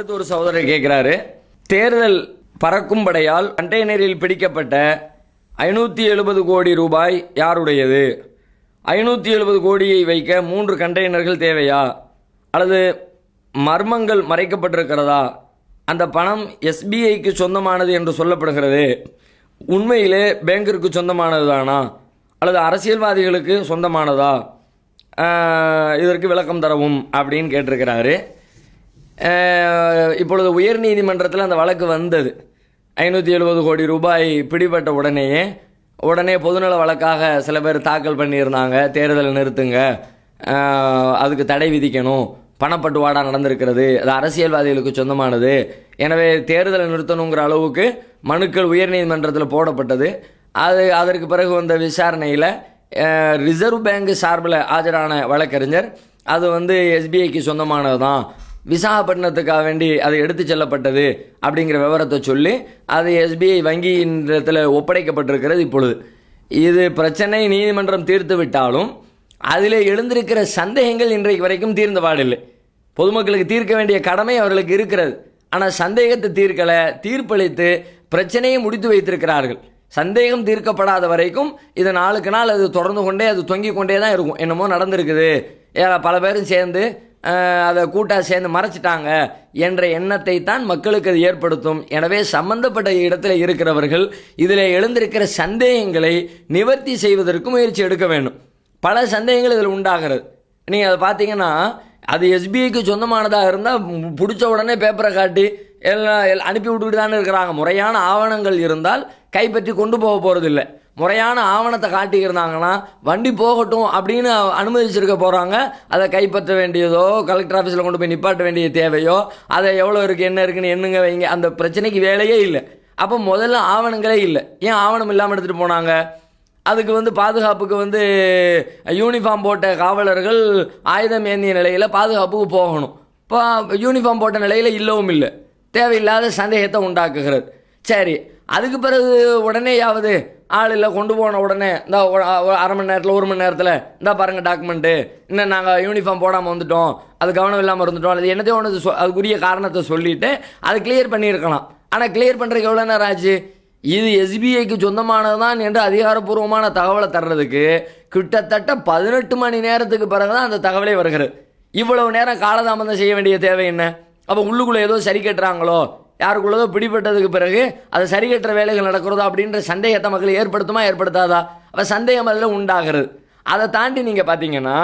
அடுத்து ஒரு சகோதரர் கேட்குறாரு தேர்தல் பறக்கும் படையால் கண்டெய்னரில் பிடிக்கப்பட்ட ஐநூற்றி எழுபது கோடி ரூபாய் யாருடையது? ஐநூற்றி எழுபது கோடியை வைக்க மூன்று கண்டெய்னர்கள் தேவையா? அல்லது மர்மங்கள் மறைக்கப்பட்டிருக்கிறதா? அந்த பணம் எஸ்பிஐக்கு சொந்தமானது என்று சொல்லப்படுகிறது. உண்மையிலே பேங்கிற்கு சொந்தமானது தானா அல்லது அரசியல்வாதிகளுக்கு சொந்தமானதா? இதற்கு விளக்கம் தரவும் அப்படின்னு கேட்டிருக்கிறாரு. இப்பொழுது உயர் நீதிமன்றத்தில் அந்த வழக்கு வந்தது. ஐநூற்றி எழுபது கோடி ரூபாய் பிடிபட்ட உடனேயே உடனே பொதுநல வழக்காக சில பேர் தாக்கல் பண்ணியிருந்தாங்க. தேர்தலை நிறுத்துங்க. அதுக்கு தடை விதிக்கணும். பணப்பட்டுவாடா நடந்திருக்கிறது. அது அரசியல்வாதிகளுக்கு சொந்தமானது. எனவே தேர்தலை நிறுத்தணுங்கிற அளவுக்கு மனுக்கள் உயர்நீதிமன்றத்தில் போடப்பட்டது. அது அதற்கு பிறகு வந்த விசாரணையில் ரிசர்வ் பேங்க் சார்பில் ஆஜரான வழக்கறிஞர். அது வந்து எஸ்பிஐக்கு சொந்தமானது தான் விசாகப்பட்டினத்துக்காக வேண்டி அது எடுத்து செல்லப்பட்டது அப்படிங்கிற விவரத்தை சொல்லி அது எஸ்பிஐ வங்கியின்றத்தில் ஒப்படைக்கப்பட்டிருக்கிறது இப்பொழுது. இது பிரச்சனை நீதிமன்றம் தீர்த்து விட்டாலும் அதில் எழுந்திருக்கிற சந்தேகங்கள் இன்றைக்கு வரைக்கும் தீர்ந்த பாடில்லை பொதுமக்களுக்கு தீர்க்க வேண்டிய கடமை அவர்களுக்கு இருக்கிறது. ஆனால் சந்தேகத்தை தீர்க்கலை தீர்ப்பளித்து பிரச்சனையை முடித்து வைத்திருக்கிறார்கள். சந்தேகம் தீர்க்கப்படாத வரைக்கும் இது நாளுக்கு நாள் அது தொடர்ந்து கொண்டே அது தொங்கிக் கொண்டே தான் இருக்கும். என்னமோ நடந்திருக்குது. ஏ, பல பேரும் சேர்ந்து அதை கூட்டாக சேர்ந்து மறைச்சிட்டாங்க என்ற எண்ணத்தை தான் மக்களுக்கு அது ஏற்படுத்தும். எனவே சம்பந்தப்பட்ட இடத்துல இருக்கிறவர்கள் இதில் எழுந்திருக்கிற சந்தேகங்களை நிவர்த்தி செய்வதற்கு முயற்சி எடுக்க வேண்டும். பல சந்தேகங்கள் இதில் உண்டாகிறது. நீங்கள் அதை பார்த்தீங்கன்னா அது எஸ்பிஐக்கு சொந்தமானதாக இருந்தால் பிடிச்ச உடனே பேப்பரை காட்டி எல்லாம் எல்லாம் அனுப்பி விட்டுக்கிட்டு தானே இருக்கிறாங்க. முறையான ஆவணங்கள் இருந்தால் கைப்பற்றி கொண்டு போக போகிறதில்ல முறையான ஆவணத்தை காட்டியிருந்தாங்கன்னா வண்டி போகட்டும் அப்படின்னு அனுமதிச்சிருக்க போகிறாங்க அதை கைப்பற்ற வேண்டியதோ கலெக்டர் ஆஃபீஸில் கொண்டு போய் நிப்பாட்ட வேண்டிய தேவையோ அதை எவ்வளோ இருக்குது என்ன இருக்குன்னு என்னங்க வைங்க அந்த பிரச்சனைக்கு வேலையே இல்லை. அப்போ முதல்ல ஆவணங்களே இல்லை. ஏன் ஆவணம் இல்லாமல் எடுத்துகிட்டு போனாங்க? அதுக்கு வந்து பாதுகாப்புக்கு வந்து யூனிஃபார்ம் போட்ட காவலர்கள் ஆயுதம் ஏந்திய நிலையில் பாதுகாப்புக்கு போகணும். இப்போ யூனிஃபார்ம் போட்ட நிலையில் இல்லவும் இல்லை. தேவையில்லாத சந்தேகத்தை உண்டாக்குகிறது. சரி அதுக்கு பிறகு உடனேயாவது ஆள் இல்லை கொண்டு போன உடனே இந்த அரை மணி நேரத்தில் ஒரு மணி நேரத்தில் இந்த பாருங்கள் டாக்குமெண்ட்டு இன்னும் நாங்கள் யூனிஃபார்ம் போடாமல் வந்துட்டோம். அது கவனம் இல்லாமல் இருந்துட்டோம். அது என்னத்தையும் ஒன்று சொ அதுக்குரிய காரணத்தை சொல்லிவிட்டு அதை கிளியர் பண்ணியிருக்கலாம். ஆனால் கிளியர் பண்ணுறதுக்கு எவ்வளோ நேரம் ஆச்சு? இது எஸ்பிஐக்கு சொந்தமானது தான் என்று அதிகாரப்பூர்வமான தகவலை தர்றதுக்கு கிட்டத்தட்ட பதினெட்டு மணி நேரத்துக்கு பிறகு தான் அந்த தகவலே வருகிறது. இவ்வளவு நேரம் காலதாமதம் செய்ய வேண்டிய தேவை என்ன? அப்போ உள்ளுக்குள்ளே ஏதோ சரி கட்டுறாங்களோ? யாருக்குள்ளதோ பிடிபட்டதுக்கு பிறகு அதை சரி கட்டுற வேலைகள் நடக்கிறதோ அப்படின்ற சந்தேகத்தை மக்கள் ஏற்படுத்துமா ஏற்படுத்தாதா? அப்போ சந்தேகம் அதில் உண்டாகிறது. அதை தாண்டி நீங்கள் பார்த்தீங்கன்னா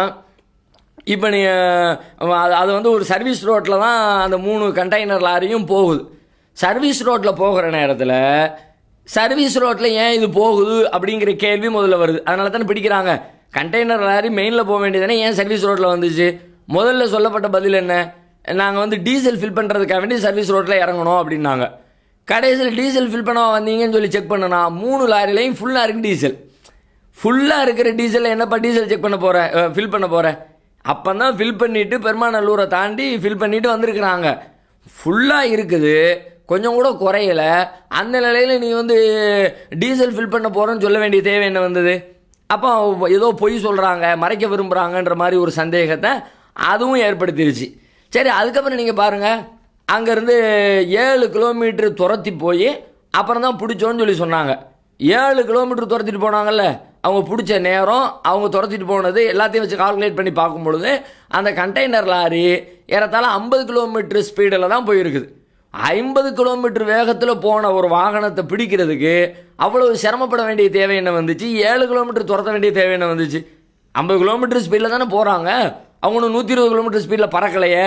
இப்போ நீங்கள் அது அது வந்து ஒரு சர்வீஸ் ரோட்டில் தான் அந்த மூணு கண்டெய்னர் லாரியும் போகுது. சர்வீஸ் ரோட்டில் போகிற நேரத்தில் சர்வீஸ் ரோட்டில் ஏன் இது போகுது அப்படிங்கிற கேள்வி முதல்ல வருது. அதனால தானே பிடிக்கிறாங்க. கண்டெய்னர் லாரி மெயினில் போக வேண்டியதானே ஏன் சர்வீஸ் ரோட்டில் வந்துச்சு? முதல்ல சொல்லப்பட்ட பதில் என்ன? நாங்கள் வந்து டீசல் ஃபில் பண்ணுறதுக்காக வேண்டி சர்வீஸ் ரோட்டில் இறங்கணும் அப்படின்னாங்க. கடைசியில் டீசல் ஃபில் பண்ண வந்தீங்கன்னு சொல்லி செக் பண்ணனா மூணு லாரிலையும் ஃபுல்லாக இருக்கு டீசல். ஃபுல்லாக இருக்கிற டீசலில் என்னப்பா டீசல் செக் பண்ண போகிறேன் ஃபில் பண்ண போகிறேன் அப்போ தான் ஃபில் பண்ணிவிட்டு பெருமாநல்லூரை தாண்டி ஃபில் பண்ணிவிட்டு வந்திருக்கிறாங்க. ஃபுல்லாக இருக்குது கொஞ்சம் கூட குறையல. அந்த நிலையில் நீ வந்து டீசல் ஃபில் பண்ண போகிறேன்னு சொல்ல வேண்டிய தேவை என்ன வந்தது? அப்போ ஏதோ பொய் சொல்கிறாங்க மறைக்க விரும்புகிறாங்கன்ற மாதிரி ஒரு சந்தேகத்தை அதுவும் ஏற்படுத்திருச்சு. சரி அதுக்கப்புறம் நீங்கள் பாருங்கள் அங்கேருந்து ஏழு கிலோமீட்டர் துரத்தி போய் அப்புறம் தான் பிடிச்சோன்னு சொல்லி சொன்னாங்க. ஏழு கிலோமீட்டர் துரத்திட்டு போனாங்கல்ல அவங்க பிடிச்ச நேரம் அவங்க துரத்திட்டு போனது எல்லாத்தையும் வச்சு கால்குலேட் பண்ணி பார்க்கும் பொழுது அந்த கண்டெய்னர் லாரி ஏறத்தாழ ஐம்பது கிலோமீட்டர் ஸ்பீடில் தான் போயிருக்குது. ஐம்பது கிலோமீட்டர் வேகத்தில் போன ஒரு வாகனத்தை பிடிக்கிறதுக்கு அவ்வளோ சிரமப்பட வேண்டிய தேவை என்ன வந்துச்சு? ஏழு கிலோமீட்டர் துரத்த வேண்டிய தேவை என்ன வந்துச்சு? ஐம்பது கிலோமீட்டர் ஸ்பீடில் தானே போகிறாங்க அவனும் நூற்றி இருபது கிலோமீட்டர் ஸ்பீடில் பறக்கலையே.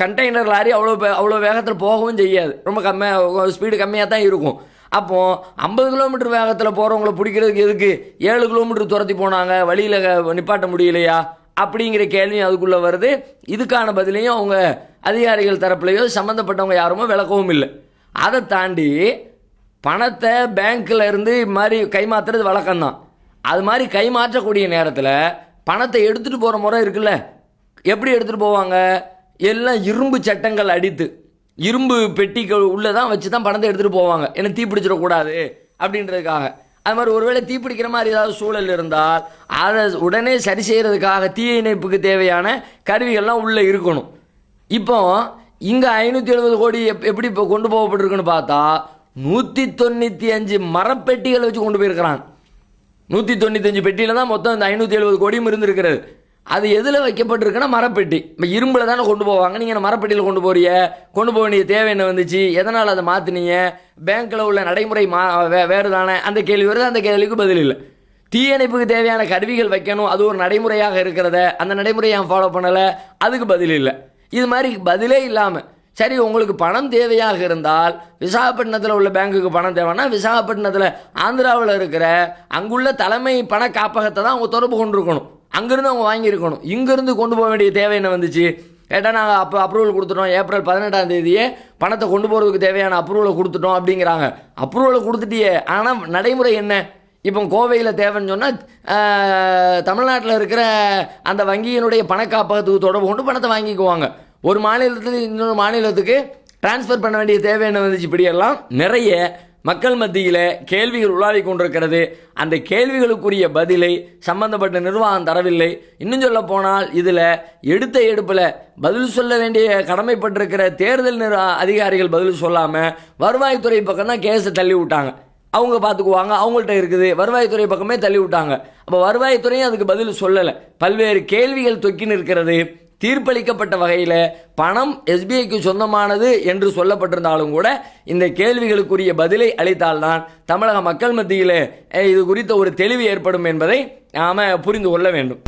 கண்டெய்னர் லாரி அவ்வளோ அவ்வளோ வேகத்தில் போகவும் செய்யாது. ரொம்ப கம்மியாக ஸ்பீடு கம்மியாக தான் இருக்கும். அப்போது ஐம்பது கிலோமீட்டர் வேகத்தில் போகிறவங்கள பிடிக்கிறதுக்கு எதுக்கு? ஏழு கிலோமீட்டர் துரத்தி போனாங்க வழியில் நிப்பாட்ட முடியலையா? அப்படிங்கிற கேள்வியும் அதுக்குள்ளே வருது. இதுக்கான பதிலையும் அவங்க அதிகாரிகள் தரப்புலையோ சம்மந்தப்பட்டவங்க யாருமோ விளக்கவும் இல்லை. அதை தாண்டி பணத்தை பேங்க்கில் இருந்து இது மாதிரி கைமாத்துறது வழக்கம்தான். அது மாதிரி கைமாற்றக்கூடிய நேரத்தில் பணத்தை எடுத்துகிட்டு போகிற முறை இருக்குல்ல. எப்படி எடுத்துகிட்டு போவாங்க? எல்லாம் இரும்பு சட்டங்கள் அடித்து இரும்பு பெட்டிகள் உள்ளே தான் வச்சு தான் பணத்தை எடுத்துகிட்டு போவாங்க ஏன்னா தீப்பிடிச்சிடக்கூடாது அப்படின்றதுக்காக. அது மாதிரி ஒருவேளை தீப்பிடிக்கிற மாதிரி ஏதாவது சூழல் இருந்தால் அதை உடனே சரி செய்கிறதுக்காக தீ இணைப்புக்கு தேவையான கருவிகள்லாம் உள்ளே இருக்கணும். இப்போ இங்கே ஐநூற்றி எழுபது கோடி எப் எப்படி இப்போ கொண்டு போகப்பட்டிருக்குன்னு பார்த்தா நூற்றி தொண்ணூற்றி அஞ்சு மரப்பெட்டிகளை வச்சு கொண்டு போயிருக்கிறாங்க. நூற்றி தொண்ணூத்தஞ்சு பெட்டியில் தான் மொத்தம் இந்த ஐநூற்றி எழுபது கோடியும் இருந்திருக்கிறது. அது எதில் வைக்கப்பட்டிருக்குன்னா மரப்பெட்டி. இப்போ இரும்பில் தானே கொண்டு போவாங்க. நீங்கள் மரப்பெட்டியில் கொண்டு போறிய கொண்டு போக வேண்டிய தேவை என்ன வந்துச்சு? எதனால் அதை மாற்றினீங்க பேங்க்கில் உள்ள நடைமுறை மா வே வேறு தானே அந்த கேள்வி வருது. அந்த கேள்விக்கு பதில் இல்லை. தீயணைப்புக்கு தேவையான கருவிகள் வைக்கணும். அது ஒரு நடைமுறையாக இருக்கிறத அந்த நடைமுறையை ஏன் ஃபாலோ பண்ணலை. அதுக்கு பதில் இல்லை. இது மாதிரி பதிலே இல்லாமல் சரி உங்களுக்கு பணம் தேவையாக இருந்தால் விசாகப்பட்டினத்தில் உள்ள பேங்குக்கு பணம் தேவைன்னா விசாகப்பட்டினத்தில் ஆந்திராவில் இருக்கிற அங்குள்ள தலைமை பண காப்பகத்தை தான் அவங்க தொடர்பு கொண்டிருக்கணும். அங்கேருந்து அவங்க வாங்கியிருக்கணும். இங்கேருந்து கொண்டு போக வேண்டிய தேவை என்ன வந்துச்சு? கேட்டால் நாங்கள் அப்போ அப்ரூவல் கொடுத்துட்டோம். ஏப்ரல் பதினெட்டாம் தேதியே பணத்தை கொண்டு போகிறதுக்கு தேவையான அப்ரூவலை கொடுத்துட்டோம் அப்படிங்கிறாங்க. அப்ரூவலை கொடுத்துட்டியே. ஆனால் நடைமுறை என்ன? இப்போ கோவையில் தேவைன்னு சொன்னால் தமிழ்நாட்டில் இருக்கிற அந்த வங்கியினுடைய பணக்காப்பகத்துக்கு தொடர்பு கொண்டு பணத்தை வாங்கிக்குவாங்க. ஒரு மாநிலத்தில் இன்னொரு மாநிலத்துக்கு டிரான்ஸ்ஃபர் பண்ண வேண்டிய தேவை என்ன வந்துச்சு இப்படியெல்லாம் நிறைய மக்கள் மத்தியில் கேள்விகள் உலாவி கொண்டிருக்கிறது. அந்த கேள்விகளுக்குரிய பதிலை சம்பந்தப்பட்ட நிர்வாகம் தரவில்லை. இன்னும் சொல்ல போனால் இதில் எடுத்த எடுப்பில் பதில் சொல்ல வேண்டிய கடமைப்பட்டிருக்கிற தேர்தல் நிர் அதிகாரிகள் பதில் சொல்லாமல் வருவாய்த்துறை பக்கம் தான் கேஸை தள்ளி விட்டாங்க. அவங்க பார்த்துக்குவாங்க அவங்கள்ட்ட இருக்குது வருவாய்த்துறை பக்கமே தள்ளி விட்டாங்க. அப்போ வருவாய்த்துறையும் அதுக்கு பதில் சொல்லலை. பல்வேறு கேள்விகள் தொக்கின்னு இருக்கிறது தீர்ப்பளிக்கப்பட்ட வகையில் பணம் எஸ்பிஐக்கு சொந்தமானது என்று சொல்லப்பட்டிருந்தாலும் கூட இந்த கேள்விகளுக்குரிய பதிலை அளித்தால்தான் தமிழக மக்கள் மத்தியில் இது குறித்த ஒரு தெளிவு ஏற்படும் என்பதை நாம் புரிந்து கொள்ள வேண்டும்.